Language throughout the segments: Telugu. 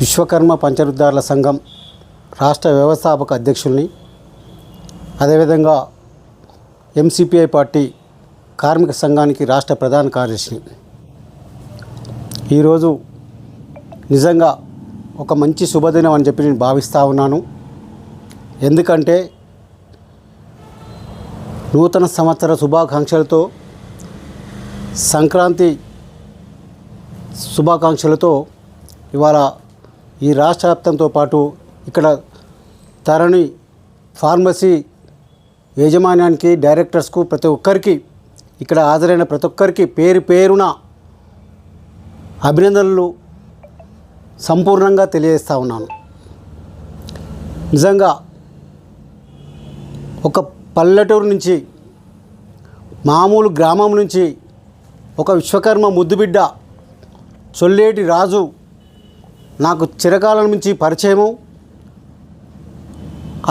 విశ్వకర్మ పంచరుద్ధారుల సంఘం రాష్ట్ర వ్యవస్థాపక అధ్యక్షుల్ని. అదేవిధంగా ఎంసిపిఐ పార్టీ కార్మిక సంఘానికి రాష్ట్ర ప్రధాన కార్యదర్శిని. ఈరోజు నిజంగా ఒక మంచి శుభదినం అని చెప్పి నేను భావిస్తూ ఉన్నాను. ఎందుకంటే నూతన సంవత్సర శుభాకాంక్షలతో సంక్రాంతి శుభాకాంక్షలతో ఇవాళ ఈ రాష్ట్ర వ్యాప్తంతో పాటు ఇక్కడ తరణి ఫార్మసీ యాజమాన్యానికి డైరెక్టర్స్కు ప్రతి ఒక్కరికి ఇక్కడ హాజరైన ప్రతి ఒక్కరికి పేరు పేరున అభినందనలు సంపూర్ణంగా తెలియజేస్తూ ఉన్నాను. నిజంగా ఒక పల్లెటూరు నుంచి మామూలు గ్రామం నుంచి ఒక విశ్వకర్మ ముద్దుబిడ్డ చొల్లేటి రాజు నాకు చిరకాలం నుంచి పరిచయము.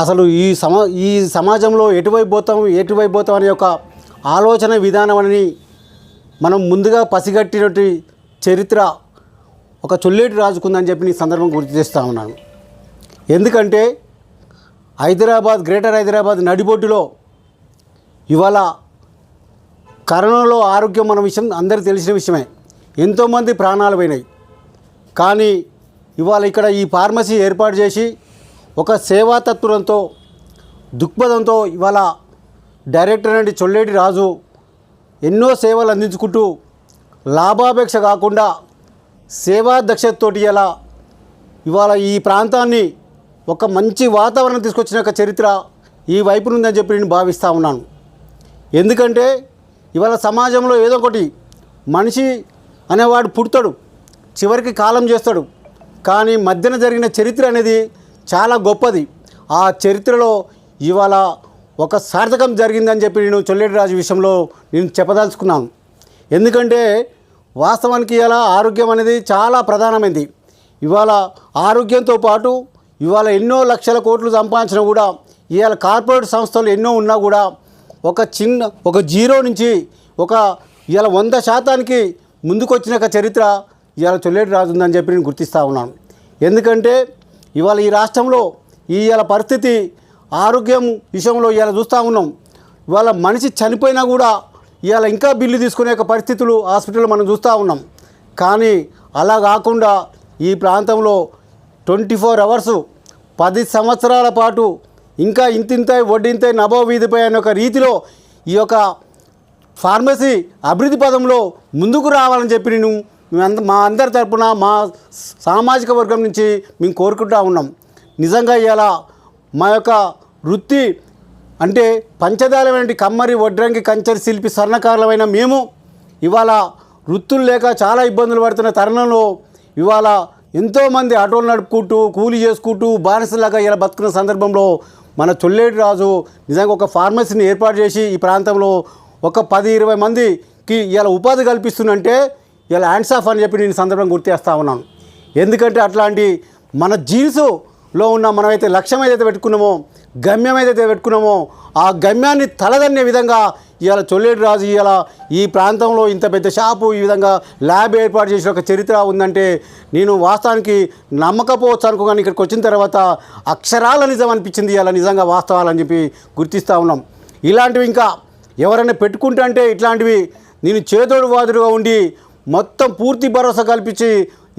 అసలు ఈ సమా ఈ సమాజంలో ఎటువైపు పోతాం ఎటువైపు పోతాం అనే ఒక ఆలోచన విధానం అని మనం ముందుగా పసిగట్టినటువంటి చరిత్ర ఒక చొల్లేటి రాజుకుందని చెప్పి నేను సందర్భం గుర్తు చేస్తూ ఉన్నాను. ఎందుకంటే హైదరాబాద్ గ్రేటర్ హైదరాబాద్ నడిబొడ్డులో ఇవాళ కరోనాలో ఆరోగ్యం మన విషయం అందరికీ తెలిసిన విషయమే. ఎంతోమంది ప్రాణాలు పోయినాయి. కానీ ఇవాళ ఇక్కడ ఈ ఫార్మసీ ఏర్పాటు చేసి ఒక సేవాతత్వంతో దృక్పథంతో ఇవాళ డైరెక్టర్ అండి చొల్లేటి రాజు ఎన్నో సేవలు అందించుకుంటూ లాభాపేక్ష కాకుండా సేవా దక్షతతోటి ఎలా ఇవాళ ఈ ప్రాంతాన్ని ఒక మంచి వాతావరణం తీసుకొచ్చిన ఒక చరిత్ర ఈ వైపు ఉందని చెప్పి నేను భావిస్తూ ఉన్నాను. ఎందుకంటే ఇవాళ సమాజంలో ఏదో ఒకటి మనిషి అనేవాడు పుడతాడు చివరికి కాలం చేస్తాడు. కానీ మధ్యన జరిగిన చరిత్ర అనేది చాలా గొప్పది. ఆ చరిత్రలో ఇవాళ ఒక సార్థకం జరిగిందని చెప్పి నేను చొల్లేటి రాజు విషయంలో నేను చెప్పదలుచుకున్నాను. ఎందుకంటే వాస్తవానికి ఇలా ఆరోగ్యం అనేది చాలా ప్రధానమైంది. ఇవాళ ఆరోగ్యంతో పాటు ఇవాళ ఎన్నో లక్షల కోట్లు సంపాదించినా కూడా ఇవాళ కార్పొరేట్ సంస్థలు ఎన్నో ఉన్నా కూడా ఒక చిన్న ఒక జీరో నుంచి ఒక ఇవాళ వంద శాతానికి ముందుకొచ్చిన ఒక చరిత్ర ఇవాళ చొల్లేటి రాజు ఉందని చెప్పి నేను గుర్తిస్తూ ఉన్నాను. ఎందుకంటే ఇవాళ ఈ రాష్ట్రంలో ఇవాళ పరిస్థితి ఆరోగ్యం విషయంలో ఇవాళ చూస్తూ ఉన్నాం. ఇవాళ మనిషి చనిపోయినా కూడా ఇవాళ ఇంకా బిల్లు తీసుకునే ఒక పరిస్థితులు హాస్పిటల్లో మనం చూస్తూ ఉన్నాం. కానీ అలా కాకుండా ఈ ప్రాంతంలో ట్వంటీ ఫోర్ అవర్సు పది సంవత్సరాల పాటు ఇంకా ఇంతింతై వడ్డింతై నభో వీధిపై అనే ఒక రీతిలో ఈ యొక్క ఫార్మసీ అభివృద్ధి పదంలో ముందుకు రావాలని చెప్పి నేను మేమంద మా అందరి తరపున మా సామాజిక వర్గం నుంచి మేము కోరుకుంటూ ఉన్నాం. నిజంగా ఇలా మా యొక్క వృత్తి అంటే పంచదార వంటి కమ్మరి వడ్రంగి కంచరి శిల్పి స్వర్ణకారులమైన మేము ఇవాళ వృత్తులు లేక చాలా ఇబ్బందులు పడుతున్న తరుణంలో ఇవాళ ఎంతోమంది ఆటోలు నడుపుకుంటూ కూలీ చేసుకుంటూ బానిసలాగా ఇలా బతుకున్న సందర్భంలో మన చొల్లేటి రాజు నిజంగా ఒక ఫార్మసీని ఏర్పాటు చేసి ఈ ప్రాంతంలో ఒక పది ఇరవై మందికి ఇలా ఉపాధి కల్పిస్తుందంటే ఇలా హ్యాండ్స్ ఆఫ్ అని చెప్పి నేను సందర్భం గుర్తు ఉన్నాను. ఎందుకంటే అట్లాంటి మన జీన్స్లో ఉన్న మనమైతే లక్ష్యం ఏదైతే పెట్టుకున్నామో గమ్యం ఏదైతే పెట్టుకున్నామో ఆ గమ్యాన్ని తలదన్నే విధంగా ఇవాళ చొల్లేటి రాజు ఇవాళ ఈ ప్రాంతంలో ఇంత పెద్ద షాపు ఈ విధంగా ల్యాబ్ ఏర్పాటు చేసిన ఒక చరిత్ర ఉందంటే నేను వాస్తవానికి నమ్మకపోవచ్చు అనుకో కానీ ఇక్కడికి వచ్చిన తర్వాత అక్షరాల నిజం అనిపించింది ఇవాళ నిజంగా వాస్తవాలని చెప్పి గుర్తిస్తూ ఉన్నాం. ఇలాంటివి ఇంకా ఎవరైనా పెట్టుకుంటే అంటే ఇట్లాంటివి నేను చేదోడు వాదుడుగా ఉండి మొత్తం పూర్తి భరోసా కల్పించి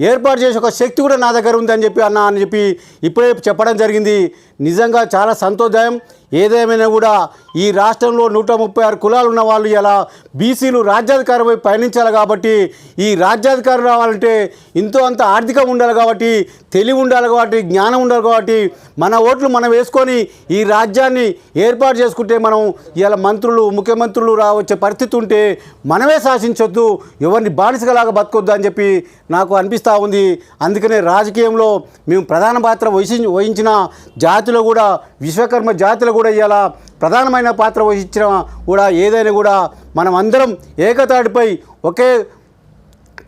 ఏర్పాటు చేసే ఒక శక్తి కూడా నా దగ్గర ఉందని చెప్పి అన్న అని చెప్పి ఇప్పుడే చెప్పడం జరిగింది. నిజంగా చాలా సంతోషం ఏదేమైనా కూడా ఈ రాష్ట్రంలో నూట ముప్పై ఆరు కులాలు ఉన్న వాళ్ళు ఇలా బీసీలు రాజ్యాధికారం పయనించాలి కాబట్టి ఈ రాజ్యాధికారం రావాలంటే ఇంతో అంత ఆర్థికం ఉండాలి కాబట్టి తెలివి ఉండాలి కాబట్టి జ్ఞానం ఉండాలి కాబట్టి మన ఓట్లు మనం వేసుకొని ఈ రాజ్యాన్ని ఏర్పాటు చేసుకుంటే మనం ఇలా మంత్రులు ముఖ్యమంత్రులు రావచ్చే పరిస్థితి ఉంటే మనమే శాసించొద్దు ఎవరిని బానిసగలాగా బతకొద్దు అని చెప్పి నాకు అనిపిస్తూ ఉంది. అందుకనే రాజకీయంలో మేము ప్రధాన పాత్ర వహించి వహించిన జాతిలో కూడా విశ్వకర్మ జాతిలో కూడా ఇలా ప్రధానమైన పాత్ర వహించిన కూడా ఏదైనా కూడా మనం అందరం ఏకతాటిపై ఒకే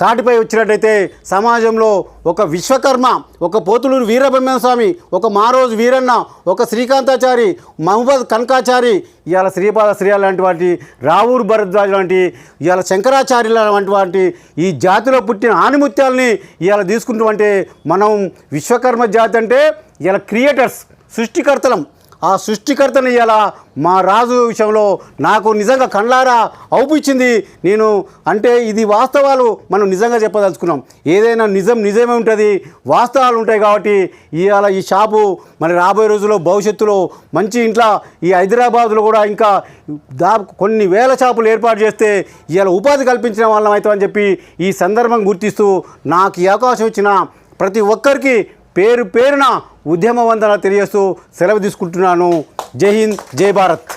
తాటిపై వచ్చినట్టయితే సమాజంలో ఒక విశ్వకర్మ ఒక పోతులూరు వీరబ్రహ్మస్వామి ఒక మారోజు వీరన్న ఒక శ్రీకాంతాచారి మహమ్మద్ కనకాచారి ఇవాళ శ్రీపాద శ్రీయాల లాంటి వాటి రావూరు భరద్వాజ్ లాంటి ఇవాళ శంకరాచార్యుల వంటి వాటి ఈ జాతిలో పుట్టిన ఆనిముత్యాలని ఇవాళ తీసుకుంటామంటే మనం విశ్వకర్మ జాతి అంటే ఇలా క్రియేటర్స్ సృష్టికర్తలం. ఆ సృష్టికర్తని ఇలా మా రాజు విషయంలో నాకు నిజంగా కండ్లారా అవుపించింది నేను అంటే ఇది వాస్తవాలు మనం నిజంగా చెప్పదలుచుకున్నాం. ఏదైనా నిజం నిజమే ఉంటుంది వాస్తవాలు ఉంటాయి కాబట్టి ఇవాళ ఈ షాపు మరి రాబోయే రోజుల్లో భవిష్యత్తులో మంచి ఇంట్లో ఈ హైదరాబాద్లో కూడా ఇంకా దా కొన్ని వేల షాపులు ఏర్పాటు చేస్తే ఇవాళ ఉపాధి కల్పించిన వాళ్ళం అవుతామని చెప్పి ఈ సందర్భం గుర్తిస్తూ నాకు ఈ అవకాశం ఇచ్చిన ప్రతి ఒక్కరికి పేరు పేరున ఉద్యమ వందన తెలియస్తూ సెలవు తీసుకుంటున్నాను. జై హింద్ జై భారత్.